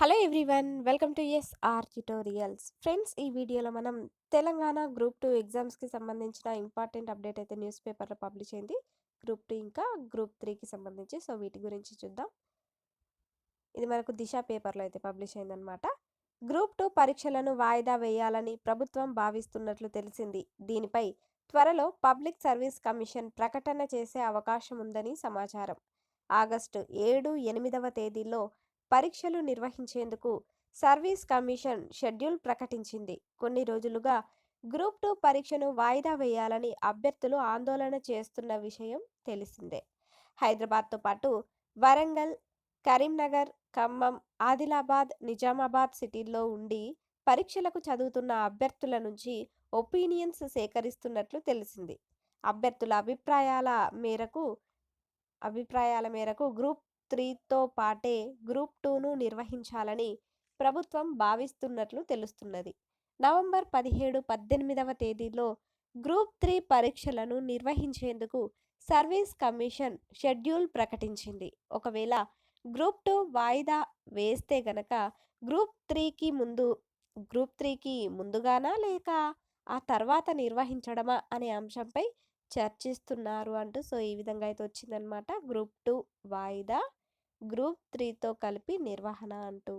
Hello everyone welcome to S R tutorials. Friends ఈ వీడియోలో మనం తెలంగాణ గ్రూప్ టూ ఎగ్జామ్స్కి సంబంధించిన ఇంపార్టెంట్ అప్డేట్ అయితే న్యూస్ పేపర్లో పబ్లిష్ అయింది. గ్రూప్ టూ ఇంకా గ్రూప్ త్రీకి సంబంధించి సో వీటి గురించి చూద్దాం. ఇది మనకు దిశ పేపర్లో అయితే పబ్లిష్ అయిందనమాట గ్రూప్ టూ పరీక్షలను వాయిదా వేయాలని ప్రభుత్వం భావిస్తున్నట్లు తెలిసింది. దీనిపై త్వరలో పబ్లిక్ సర్వీస్ కమిషన్ ప్రకటన చేసే అవకాశం ఉందని సమాచారం. ఆగస్టు ఏడు ఎనిమిదవ తేదీలో పరీక్షలు నిర్వహించేందుకు సర్వీస్ కమిషన్ షెడ్యూల్ ప్రకటించింది. కొన్ని రోజులుగా గ్రూప్ టూ పరీక్షను వాయిదా వేయాలని అభ్యర్థులు ఆందోళన చేస్తున్న విషయం తెలిసిందే. హైదరాబాద్తో పాటు వరంగల్ కరీంనగర్ ఖమ్మం ఆదిలాబాద్ నిజామాబాద్ సిటీల్లో ఉండి పరీక్షలకు చదువుతున్న అభ్యర్థుల నుంచి ఒపీనియన్స్ సేకరిస్తున్నట్లు తెలిసింది. అభ్యర్థుల అభిప్రాయాల మేరకు అభిప్రాయాల మేరకు గ్రూప్ త్రీతో పాటే గ్రూప్ టూను నిర్వహించాలని ప్రభుత్వం భావిస్తున్నట్లు తెలుస్తున్నది. నవంబర్ పదిహేడు పద్దెనిమిదవ తేదీలో గ్రూప్ త్రీ పరీక్షలను నిర్వహించేందుకు సర్వీస్ కమిషన్ షెడ్యూల్ ప్రకటించింది. ఒకవేళ గ్రూప్ టూ వాయిదా వేస్తే గనక గ్రూప్ త్రీకి ముందు గ్రూప్ త్రీకి ముందుగానా లేక ఆ తర్వాత నిర్వహించడమా అనే అంశంపై చర్చిస్తున్నారు అంటూ సో ఈ విధంగా అయితే వచ్చిందనమాట గ్రూప్ టూ వాయిదా గ్రూప్ త్రీతో కలిపి నిర్వహణ అంటూ